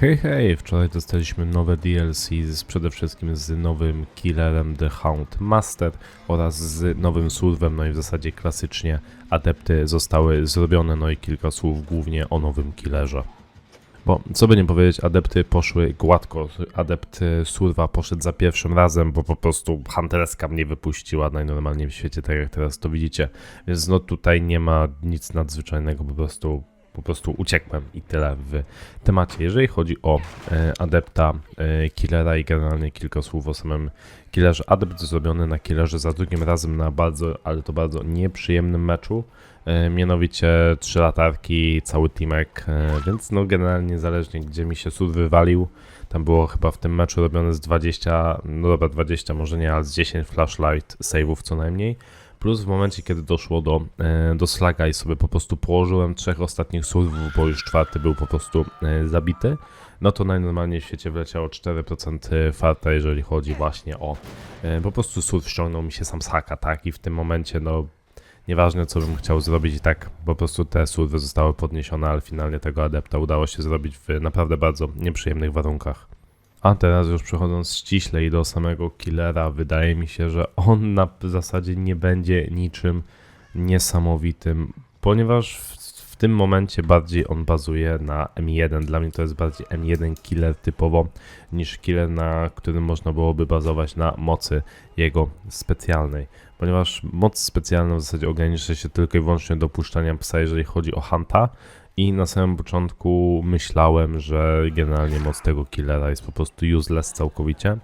Hej, hej, wczoraj dostaliśmy nowe DLC, z, przede wszystkim z nowym killerem The Hound Master oraz z nowym surwem, no i w zasadzie klasycznie adepty zostały zrobione, no i kilka słów głównie o nowym killerze. Bo co by nie powiedzieć, adepty poszły gładko, adept e, surwa poszedł za pierwszym razem, bo po prostu hunterska mnie wypuściła najnormalniej w świecie, tak jak teraz to widzicie. Więc no tutaj nie ma nic nadzwyczajnego, po prostu po prostu uciekłem i tyle w temacie. Jeżeli chodzi o e, adepta e, killera i generalnie kilka słów o samym killerze. Adept zrobiony na killerze za drugim razem na bardzo, ale to bardzo nieprzyjemnym meczu. E, mianowicie trzy latarki, cały teamek, więc no generalnie zależnie gdzie mi się sud wywalił. Tam było chyba w tym meczu robione z 20, no dobra 20 może nie, ale z 10 flashlight save'ów co najmniej. Plus w momencie, kiedy doszło do, e, do slaga i sobie po prostu położyłem trzech ostatnich surwów, bo już czwarty był po prostu e, zabity, no to najnormalniej w świecie wleciało 4% farta, jeżeli chodzi właśnie o e, po prostu surf ściągnął mi się sam z tak? I w tym momencie, no nieważne co bym chciał zrobić i tak po prostu te surwy zostały podniesione, ale finalnie tego adepta udało się zrobić w naprawdę bardzo nieprzyjemnych warunkach. A teraz już przechodząc ściślej do samego killera, wydaje mi się, że on na zasadzie nie będzie niczym niesamowitym, ponieważ w, w tym momencie bardziej on bazuje na M1. Dla mnie to jest bardziej M1 killer typowo niż killer, na którym można byłoby bazować na mocy jego specjalnej. Ponieważ moc specjalna w zasadzie ogranicza się tylko i wyłącznie do puszczania psa, jeżeli chodzi o Hunta, i na samym początku myślałem, że generalnie moc tego killera jest po prostu useless całkowicie.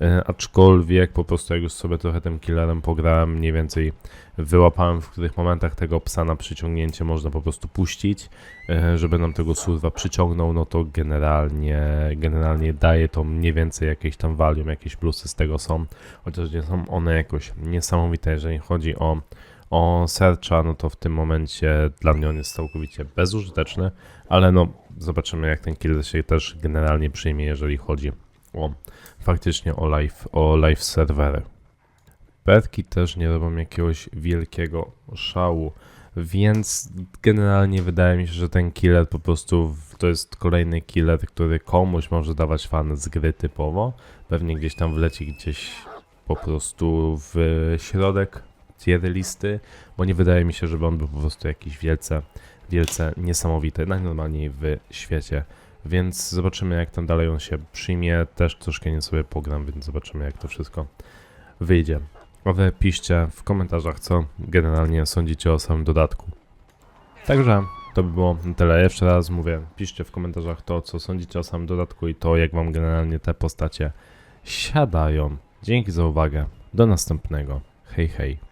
E, aczkolwiek po prostu jak już sobie trochę tym killerem pograłem, mniej więcej wyłapałem w których momentach tego psa na przyciągnięcie można po prostu puścić, e, żeby nam tego surwa przyciągnął, no to generalnie, generalnie daje to mniej więcej jakieś tam valium, jakieś plusy z tego są, chociaż nie są one jakoś niesamowite, jeżeli chodzi o o Searcha, no to w tym momencie dla mnie on jest całkowicie bezużyteczny, ale no zobaczymy jak ten kill się też generalnie przyjmie, jeżeli chodzi o faktycznie o live, o live serwery. Petki też nie robią jakiegoś wielkiego szału, więc generalnie wydaje mi się, że ten killer po prostu to jest kolejny killer, który komuś może dawać fan z gry typowo. Pewnie gdzieś tam wleci gdzieś po prostu w środek tier listy, bo nie wydaje mi się, żeby on był po prostu jakiś wielce, wielce niesamowity, najnormalniej w świecie. Więc zobaczymy, jak tam dalej on się przyjmie. Też troszkę nie sobie pogram, więc zobaczymy, jak to wszystko wyjdzie. A wy piszcie w komentarzach, co generalnie sądzicie o samym dodatku. Także to by było tyle. Jeszcze raz mówię, piszcie w komentarzach to, co sądzicie o samym dodatku i to, jak wam generalnie te postacie siadają. Dzięki za uwagę. Do następnego. Hej, hej.